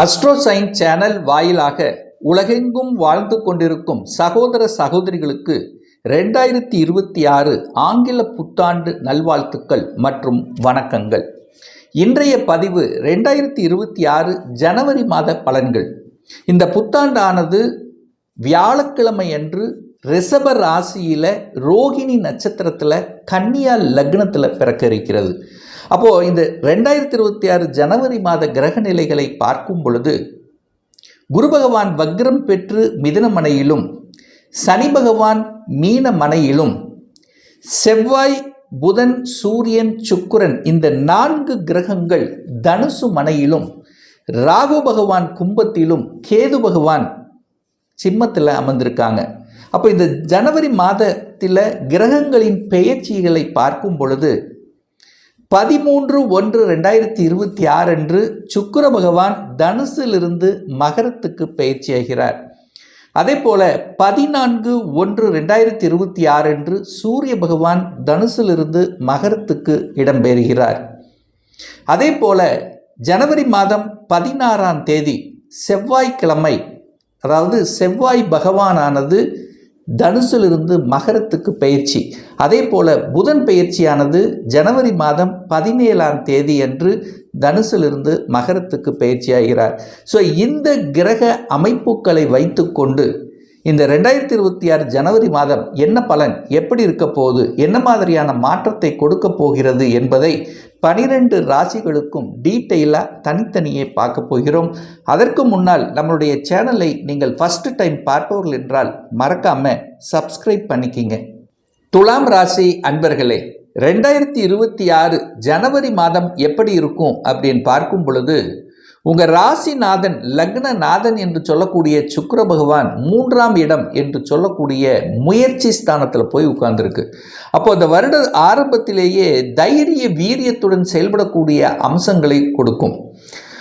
Astro science channel வாயிலாக உலகெங்கும் வாழ்ந்து கொண்டிருக்கும் சகோதர சகோதரிகளுக்கு ரெண்டாயிரத்தி இருபத்தி ஆறு ஆங்கில புத்தாண்டு நல்வாழ்த்துக்கள் மற்றும் வணக்கங்கள். இன்றைய பதிவு ரெண்டாயிரத்தி இருபத்தி ஆறு ஜனவரி மாத பலன்கள். இந்த புத்தாண்டானது வியாழக்கிழமை அன்று ரிஷப ராசியில் ரோகிணி நட்சத்திரத்தில் கன்னியா லக்னத்தில் பிறக்க இருக்கிறது அப்போது இந்த ரெண்டாயிரத்தி இருபத்தி ஆறு ஜனவரி மாத கிரக நிலைகளை பார்க்கும் பொழுது குரு பகவான் வக்ரம் பெற்று மிதுன மனையிலும் சனி பகவான் மீன மனையிலும் செவ்வாய் புதன் சூரியன் சுக்கிரன் இந்த நான்கு கிரகங்கள் தனுசு மனையிலும் ராகு பகவான் கும்பத்திலும் கேது பகவான் சிம்மத்தில் அமர்ந்திருக்காங்க. அப்போ இந்த ஜனவரி மாதத்தில் கிரகங்களின் பெயர்ச்சிகளை பார்க்கும் பொழுது பதிமூன்று ஒன்று ரெண்டாயிரத்தி இருபத்தி ஆறு அன்று சுக்கர பகவான் தனுசிலிருந்து மகரத்துக்கு பயிற்சியாகிறார் அதே போல பதினான்கு ஒன்று ரெண்டாயிரத்தி இருபத்தி ஆறு அன்று சூரிய பகவான் தனுசிலிருந்து மகரத்துக்கு இடம்பெறுகிறார் அதே போல ஜனவரி மாதம் பதினாறாம் தேதி செவ்வாய்க்கிழமை அதாவது செவ்வாய் பகவானானது தனுசிலிருந்து மகரத்துக்கு பயிற்சி. அதே போல புதன் பயிற்சியானது ஜனவரி மாதம் பதினேழாம் தேதி அன்று தனுசிலிருந்து மகரத்துக்கு பயிற்சியாகிறார். ஸோ இந்த கிரக அமைப்புகளை வைத்துக்கொண்டு இந்த ரெண்டாயிரத்தி இருபத்தி ஆறு ஜனவரி மாதம் என்ன பலன்? எப்படி இருக்க போகுது? என்ன மாதிரியான மாற்றத்தை கொடுக்க போகிறது என்பதை பனிரெண்டு ராசிகளுக்கும் டீட்டெயிலாக தனித்தனியே பார்க்க போகிறோம். அதற்கு முன்னால் நம்மளுடைய சேனலை நீங்கள் ஃபஸ்ட்டு டைம் பார்ப்பவர்கள் என்றால் மறக்காமல் சப்ஸ்கிரைப் பண்ணிக்கிங்க. துலாம் ராசி அன்பர்களே ரெண்டாயிரத்தி இருபத்தி ஆறு ஜனவரி மாதம் எப்படி இருக்கும் அப்படின்னு பார்க்கும் பொழுது உங்கள் ராசிநாதன் லக்னநாதன் என்று சொல்லக்கூடிய சுக்கர பகவான் மூன்றாம் இடம் என்று சொல்லக்கூடிய முயற்சி ஸ்தானத்தில் போய் உட்கார்ந்துருக்கு. அப்போ அந்த வருட ஆரம்பத்திலேயே தைரிய வீரியத்துடன் செயல்படக்கூடிய அம்சங்களை கொடுக்கும்.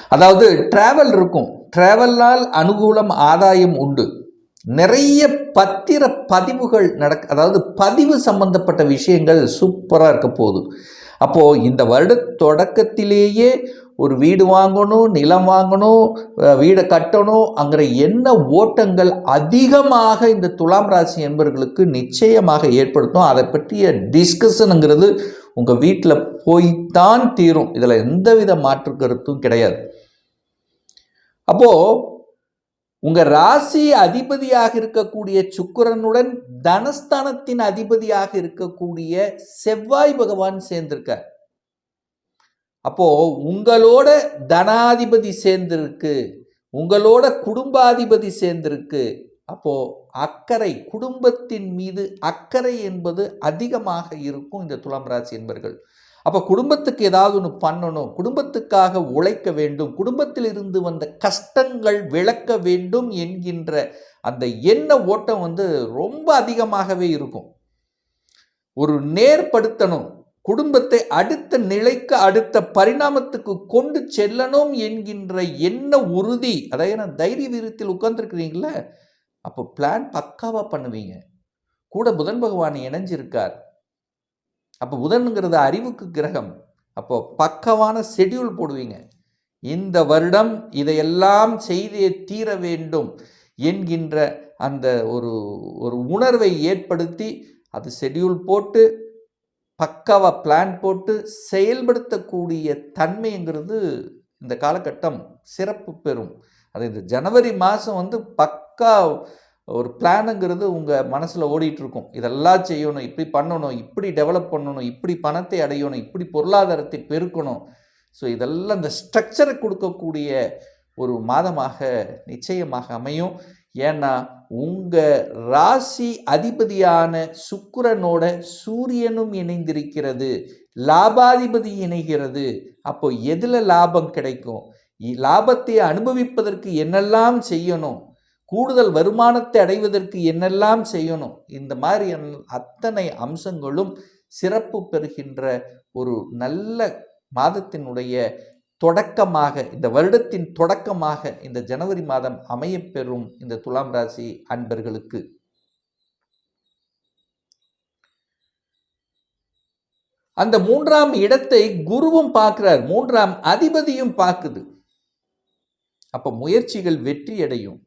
அதாவது டிராவல் இருக்கும். டிராவலால் அனுகூலம் ஆதாயம் உண்டு. நிறைய பத்திர பதிவுகள் நடக்க அதாவது பதிவு சம்பந்தப்பட்ட விஷயங்கள் சூப்பராக இருக்க போகுது. அப்போது இந்த வருட தொடக்கத்திலேயே ஒரு வீடு வாங்கணும் நிலம் வாங்கணும் வீடை கட்டணும் அங்கிற என்ன ஓட்டங்கள் அதிகமாக இந்த துலாம் ராசி என்பவர்களுக்கு நிச்சயமாக ஏற்படுத்தும். அதை பற்றிய டிஸ்கஷனுங்கிறது உங்கள் வீட்டில் போய்த்தான் தீரும். இதில் எந்தவித மாற்று கருத்தும் கிடையாது. அப்போது உங்கள் ராசி அதிபதியாக இருக்கக்கூடிய சுக்கரனுடன் தனஸ்தானத்தின் அதிபதியாக இருக்கக்கூடிய செவ்வாய் பகவான் சேர்ந்திருக்கார். அப்போது உங்களோட தனாதிபதி சேர்ந்திருக்கு உங்களோட குடும்பாதிபதி சேர்ந்திருக்கு. அப்போது அக்கறை குடும்பத்தின் மீது அக்கறை என்பது அதிகமாக இருக்கும் இந்த துலாம் ராசி என்பர்கள். அப்போ குடும்பத்துக்கு ஏதாவது ஒன்று பண்ணணும் குடும்பத்துக்காக உழைக்க வேண்டும் குடும்பத்தில் இருந்து வந்த கஷ்டங்கள் விளக்க வேண்டும் என்கின்ற அந்த எண்ண ஓட்டம் வந்து ரொம்ப அதிகமாகவே இருக்கும். ஒரு நேர்படுத்தணும் குடும்பத்தை அடுத்த நிலைக்கு அடுத்த பரிணாமத்துக்கு கொண்டு செல்லணும் என்கின்ற என்ன உறுதி அதாவது தைரிய வீரத்தில் உட்கார்ந்துருக்கிறீங்களே அப்போ பிளான் பக்காவாக பண்ணுவீங்க. கூட புதன் பகவான் இணைஞ்சிருக்கார். அப்போ புதனுங்கிறது அறிவுக்கு கிரகம். அப்போ பக்கவான ஷெட்யூல் போடுவீங்க. இந்த வருடம் இதையெல்லாம் செய்தே தீர வேண்டும் என்கின்ற அந்த ஒரு ஒரு உணர்வை ஏற்படுத்தி அது ஷெட்யூல் போட்டு பக்காவாக பிளான் போட்டு செயல்படுத்தக்கூடிய தன்மைங்கிறது இந்த காலகட்டம் சிறப்பு பெறும். அது இந்த ஜனவரி மாதம் வந்து பக்கா ஒரு பிளானுங்கிறது உங்கள் மனசில் ஓடிட்டுருக்கும். இதெல்லாம் செய்யணும் இப்படி பண்ணணும் இப்படி டெவலப் பண்ணணும் இப்படி பணத்தை அடையணும் இப்படி பொருளாதாரத்தை பெருக்கணும். ஸோ இதெல்லாம் இந்த ஸ்ட்ரக்சரை கொடுக்கக்கூடிய ஒரு மாதமாக நிச்சயமாக அமையும். ஏன்னா உங்கள் ராசி அதிபதியான சுக்கிரனோட சூரியனும் இணைந்திருக்கிறது. லாபாதிபதி இணைகிறது. அப்போ எதில் லாபம் கிடைக்கும்? லாபத்தை அனுபவிப்பதற்கு என்னெல்லாம் செய்யணும்? கூடுதல் வருமானத்தை அடைவதற்கு என்னெல்லாம் செய்யணும்? இந்த மாதிரி அத்தனை அம்சங்களும் சிறப்பு பெறுகின்ற ஒரு நல்ல மாதத்தினுடைய தொடக்கமாக இந்த வருடத்தின் தொடக்கமாக இந்த ஜனவரி மாதம் அமையப்பெறும் இந்த துலாம் ராசி அன்பர்களுக்கு. அந்த மூன்றாம் இடத்தை குருவும் பார்க்கிறார். மூன்றாம் அதிபதியும் பார்க்குது. அப்போ முயற்சிகள் வெற்றியடையும்.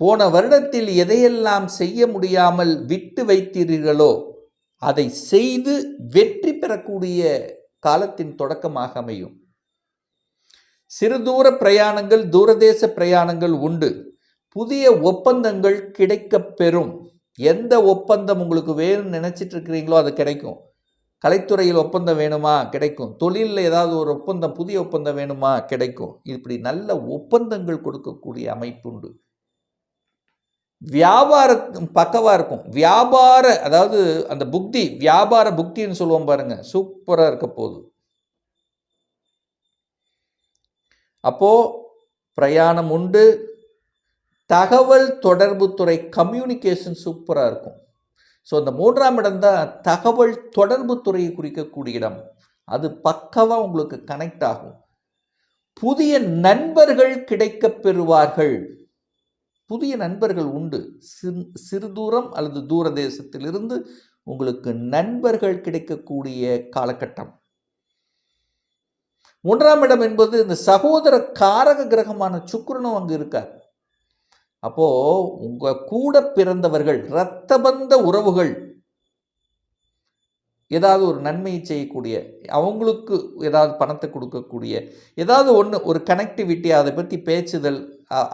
போன வருடத்தில் எதையெல்லாம் செய்ய முடியாமல் விட்டு வைத்தீர்களோ அதை செய்து வெற்றி பெறக்கூடிய காலத்தின் தொடக்கமாக அமையும். சிறு தூர பிரயாணங்கள் தூரதேச பிரயாணங்கள் உண்டு. புதிய ஒப்பந்தங்கள் கிடைக்கப் பெறும். எந்த ஒப்பந்தம் உங்களுக்கு வேணும்னு நினச்சிட்டு இருக்கிறீங்களோ அது கிடைக்கும். கலைத்துறையில் ஒப்பந்தம் வேணுமா? கிடைக்கும். தொழிலில் ஏதாவது ஒரு ஒப்பந்தம் புதிய ஒப்பந்தம் வேணுமா? கிடைக்கும். இப்படி நல்ல ஒப்பந்தங்கள் கொடுக்கக்கூடிய அமைப்பு உண்டு. வியாபார பக்கவாக இருக்கும். வியாபார அதாவது அந்த புக்தி வியாபார புக்தின்னு சொல்லுவோம் பாருங்கள் சூப்பராக இருக்க போகுது. அப்போது பிரயாணம் உண்டு. தகவல் தொடர்பு துறை கம்யூனிகேஷன் சூப்பராக இருக்கும். ஸோ இந்த மூன்றாம் இடம் தான் தகவல் தொடர்பு துறையை குறிக்கக்கூடிய இடம். அது பக்கவாக உங்களுக்கு கனெக்ட் ஆகும். புதிய நண்பர்கள் கிடைக்கப் பெறுவார்கள். புதிய நண்பர்கள் உண்டு. சிறு சிறு தூரம் அல்லது தூர தேசத்திலிருந்து உங்களுக்கு நண்பர்கள் கிடைக்கக்கூடிய காலகட்டம். மூன்றாம் இடம் என்பது இந்த சகோதர காரக கிரகமான சுக்கிரனும் அங்கே இருக்கார். அப்போது உங்கள் கூட பிறந்தவர்கள் இரத்தபந்த உறவுகள் ஏதாவது ஒரு நன்மையை செய்யக்கூடிய அவங்களுக்கு ஏதாவது பணத்தை கொடுக்கக்கூடிய ஏதாவது ஒன்று ஒரு கனெக்டிவிட்டி அதை பற்றி பேச்சுதல்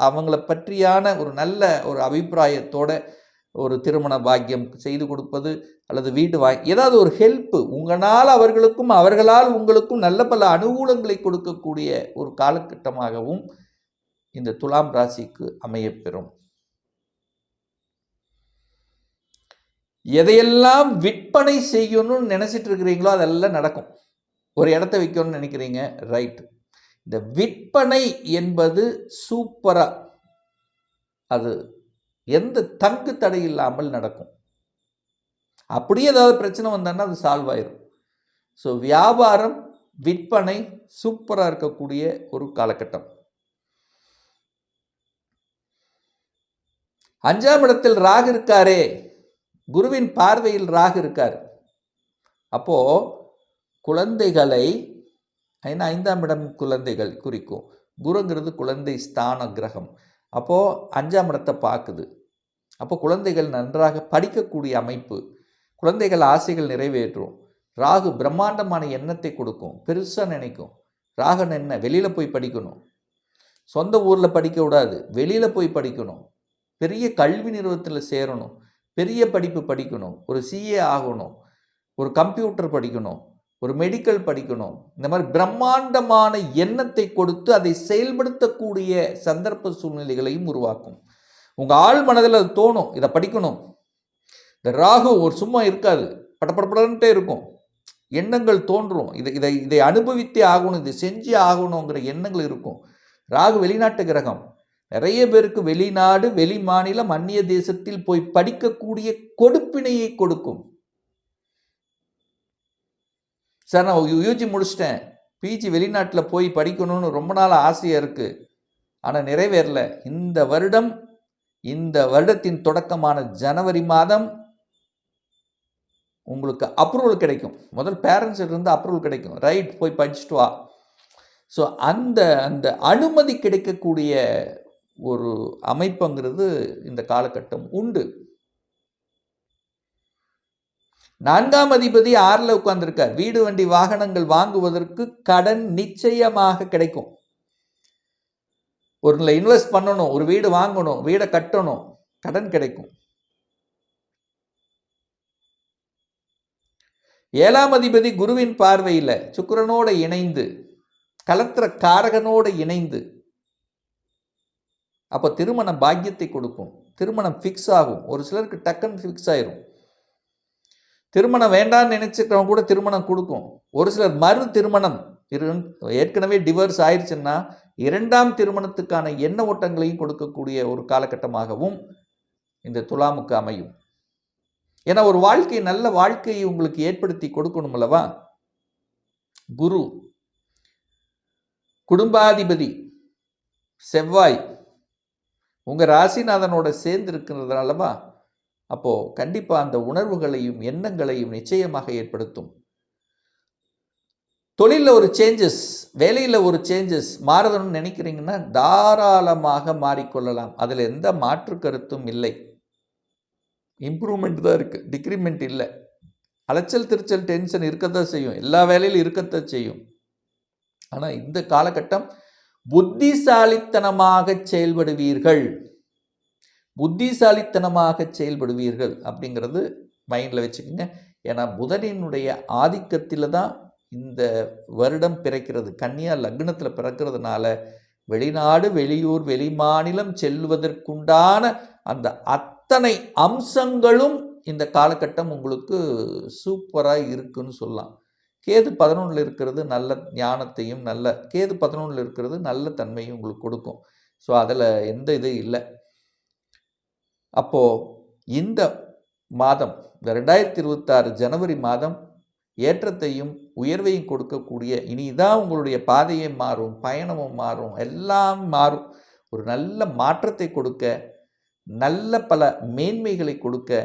அவங்கள பற்றியான ஒரு நல்ல ஒரு அபிப்பிராயத்தோட ஒரு திருமண பாக்கியம் செய்து கொடுப்பது அல்லது வீடு வாங்கி ஏதாவது ஒரு ஹெல்ப்பு உங்களால் அவர்களுக்கும் அவர்களால் உங்களுக்கும் நல்ல பல அனுகூலங்களை கொடுக்கக்கூடிய ஒரு காலகட்டமாகவும் இந்த துலாம் ராசிக்கு அமையப்பெறும். எதையெல்லாம் விற்பனை செய்யணும்னு நினைச்சிட்டு இருக்கிறீங்களோ அதெல்லாம் நடக்கும். ஒரு இடத்த விற்கணும்னு நினைக்கிறீங்க ரைட் இந்த விற்பனை என்பது சூப்பராக அது எந்த தங்கு தடை இல்லாமல் நடக்கும். அப்படியே ஏதாவது பிரச்சனை வந்தோன்னா அது சால்வ் ஆயிரும். ஸோ வியாபாரம் விற்பனை சூப்பராக இருக்கக்கூடிய ஒரு காலகட்டம். அஞ்சாம் இடத்தில் ராகு இருக்காரே. குருவின் பார்வையில் ராகு இருக்கார். அப்போ குழந்தைகளை ஏன்னா ஐந்தாம் இடம் குழந்தைகள் குறிக்கும். குருங்கிறது குழந்தை ஸ்தான கிரகம். அப்போது அஞ்சாம் இடத்தை பார்க்குது. அப்போ குழந்தைகள் நன்றாக படிக்கக்கூடிய அமைப்பு குழந்தைகள் ஆசைகள் நிறைவேற்றும். ராகு பிரம்மாண்டமான எண்ணத்தை கொடுக்கும் பெருசாக நினைக்கும். ராகன் என்ன? வெளியில் போய் படிக்கணும். சொந்த ஊரில் படிக்க விடாது வெளியில் போய் படிக்கணும். பெரிய கல்வி நிறுவனத்தில் சேரணும். பெரிய படிப்பு படிக்கணும். ஒரு சிஏ ஆகணும். ஒரு கம்ப்யூட்டர் படிக்கணும். ஒரு மெடிக்கல் படிக்கணும். இந்த மாதிரி பிரம்மாண்டமான எண்ணத்தை கொடுத்து அதை செயல்படுத்தக்கூடிய சந்தர்ப்ப சூழ்நிலைகளையும் உருவாக்கும். உங்கள் ஆள் மனதில் அது தோணும் இதை படிக்கணும். இந்த ராகு ஒரு சும்மா இருக்காது படப்படப்படன்ட்டே இருக்கும். எண்ணங்கள் தோன்றும் இதை இதை இதை அனுபவித்தே ஆகணும் இதை செஞ்சே ஆகணுங்கிற எண்ணங்கள் இருக்கும். ராகு வெளிநாட்டு கிரகம். நிறைய பேருக்கு வெளிநாடு வெளி மாநிலம் அந்நிய தேசத்தில் போய் படிக்கக்கூடிய கொடுப்பினையை கொடுக்கும். சார் நான் யூஜி முடிச்சிட்டேன். பிஜி வெளிநாட்டில் போய் படிக்கணும்னு ரொம்ப நாள் ஆசையாக இருக்குது ஆனால் நிறைவேறல. இந்த வருடம் இந்த வருடத்தின் தொடக்கமான ஜனவரி மாதம் உங்களுக்கு அப்ரூவல் கிடைக்கும். முதல் பேரண்ட்ஸ் இருந்து அப்ரூவல் கிடைக்கும். ரைட் போய் படிச்சுட்டு வா. ஸோ அந்த அந்த அனுமதி கிடைக்கக்கூடிய ஒரு அமைப்புங்கிறது இந்த காலகட்டம் உண்டு. நான்காம் அதிபதி ஆறில் உட்கார்ந்துருக்கார். வீடு வண்டி வாகனங்கள் வாங்குவதற்கு கடன் நிச்சயமாக கிடைக்கும். ஒரு இன்வெஸ்ட் பண்ணணும் ஒரு வீடு வாங்கணும் வீடை கட்டணும் கடன் கிடைக்கும். ஏழாம் அதிபதி குருவின் பார்வையில் சுக்கரனோட இணைந்து கலத்திர காரகனோட இணைந்து அப்போ திருமண பாக்கியத்தை கொடுக்கும். திருமணம் ஃபிக்ஸ் ஆகும். ஒரு சிலருக்கு டக்குன்னு ஃபிக்ஸ் ஆயிரும். திருமணம் வேண்டாம்னு நினைச்சுக்கிறவங்க கூட திருமணம் கொடுக்கும். ஒரு சிலர் மறு திருமணம் இரு ஏற்கனவே டிவோர்ஸ் ஆயிடுச்சுன்னா இரண்டாம் திருமணத்துக்கான எண்ண ஓட்டங்களையும் கொடுக்கக்கூடிய ஒரு காலகட்டமாகவும் இந்த துலாமுக்கு அமையும். ஏன்னா ஒரு வாழ்க்கை நல்ல வாழ்க்கையை உங்களுக்கு ஏற்படுத்தி கொடுக்கணும் அல்லவா? குரு குடும்பாதிபதி செவ்வாய் உங்கள் ராசிநாதனோட சேர்ந்து இருக்கிறதுனாலவா? அப்போது கண்டிப்பாக அந்த உணர்வுகளையும் எண்ணங்களையும் நிச்சயமாக ஏற்படுத்தும். தொழிலில் ஒரு சேஞ்சஸ் வேலையில் ஒரு சேஞ்சஸ் மாறுதணும்னு நினைக்கிறீங்கன்னா தாராளமாக மாறிக்கொள்ளலாம். அதில் எந்த மாற்று கருத்தும் இல்லை. இம்ப்ரூவ்மெண்ட் தான் இருக்குது டிக்ரிமெண்ட் இல்லை. அலைச்சல் திருச்சல் டென்ஷன் இருக்கத்தான் செய்யும். எல்லா வேலையிலும் இருக்கத்தான் செய்யும். ஆனால் இந்த காலகட்டம் புத்திசாலித்தனமாக செயல்படுவீர்கள். புத்திசாலித்தனமாக செயல்படுவீர்கள் அப்படிங்கிறது மைண்டில் வச்சுக்கோங்க. ஏன்னா புதனினுடைய ஆதிக்கத்தில் தான் இந்த வருடம் பிறக்கிறது கன்னியா லக்னத்தில் பிறக்கிறதுனால வெளிநாடு வெளியூர் வெளிமாநிலம் செல்வதற்குண்டான அந்த அத்தனை அம்சங்களும் இந்த காலகட்டம் உங்களுக்கு சூப்பராக இருக்குன்னு சொல்லலாம். கேது பதினொன்றில் இருக்கிறது நல்ல ஞானத்தையும் நல்ல கேது பதினொன்றில் இருக்கிறது நல்ல தன்மையும் உங்களுக்கு கொடுக்கும். ஸோ அதில் எந்த இது இல்லை. அப்போது இந்த மாதம் இந்த ரெண்டாயிரத்தி இருபத்தாறு ஜனவரி மாதம் ஏற்றத்தையும் உயர்வையும் கொடுக்கக்கூடிய இனிதான் உங்களுடைய பாதையை மாறும் பயணமும் மாறும் எல்லாம் மாறும். ஒரு நல்ல மாற்றத்தை கொடுக்க நல்ல பல மேன்மைகளை கொடுக்க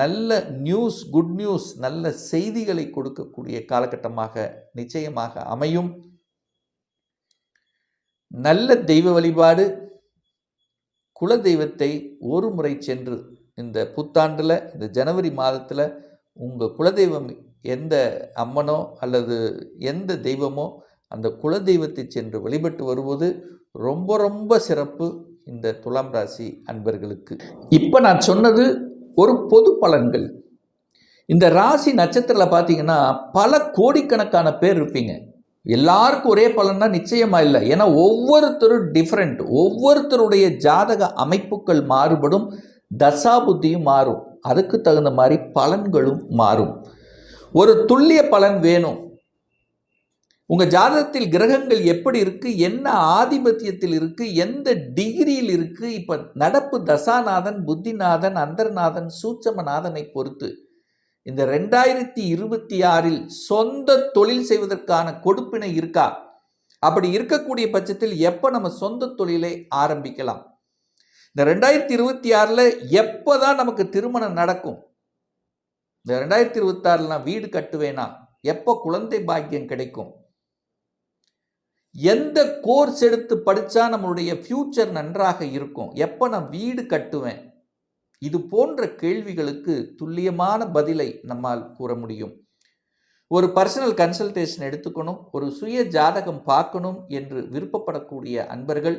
நல்ல நியூஸ் குட் நியூஸ் நல்ல செய்திகளை கொடுக்கக்கூடிய காலகட்டமாக நிச்சயமாக அமையும். நல்ல தெய்வ வழிபாடு குல தெய்வத்தை ஒரு முறை சென்று இந்த புத்தாண்டில் இந்த ஜனவரி மாதத்தில் உங்கள் குலதெய்வம் எந்த அம்மனோ அல்லது எந்த தெய்வமோ அந்த குலதெய்வத்தை சென்று வழிபட்டு வருவது ரொம்ப ரொம்ப சிறப்பு இந்த துலாம் ராசி அன்பர்களுக்கு. இப்போ நான் சொன்னது ஒரு பொது பலன்கள். இந்த ராசி நட்சத்திரத்தில் பார்த்தீங்கன்னா பல கோடிக்கணக்கான பேர் இருப்பீங்க. எல்லாருக்கும் ஒரே பலன்னா நிச்சயமாக இல்லை. ஏன்னா ஒவ்வொருத்தரும் டிஃப்ரெண்ட் ஒவ்வொருத்தருடைய ஜாதக அமைப்புகள் மாறுபடும் தசாபுத்தியும் மாறும். அதுக்கு தகுந்த மாதிரி பலன்களும் மாறும். ஒரு துல்லிய பலன் வேணும். உங்க ஜாதகத்தில் கிரகங்கள் எப்படி இருக்கு? என்ன ஆதிபத்தியத்தில் இருக்கு? எந்த டிகிரியில் இருக்கு? இப்ப நடப்பு தசாநாதன் புத்திநாதன் அந்தர்நாதன் சூட்சமநாதனை பொறுத்து இந்த ரெண்டாயிரத்தி இருபத்தி ஆறில் சொந்த தொழில் செய்வதற்கான கொடுப்பினை இருக்கா? அப்படி இருக்கக்கூடிய பட்சத்தில் எப்போ நம்ம சொந்த தொழிலை ஆரம்பிக்கலாம்? இந்த ரெண்டாயிரத்தி இருபத்தி ஆறில் எப்போ தான் நமக்கு திருமணம் நடக்கும்? இந்த ரெண்டாயிரத்தி இருபத்தாறில் நான் வீடு கட்டுவேனா? எப்போ குழந்தை பாக்கியம் கிடைக்கும்? எந்த கோர்ஸ் எடுத்து படித்தா நம்மளுடைய ஃப்யூச்சர் நன்றாக இருக்கும்? எப்போ நான் வீடு கட்டுவேன்? இது போன்ற கேள்விகளுக்கு துல்லியமான பதிலை நம்மால் கூற முடியும். ஒரு பர்சனல் கன்சல்டேஷன் எடுத்துக்கணும் ஒரு சுய ஜாதகம் பார்க்கணும் என்று விருப்பப்படக்கூடிய அன்பர்கள்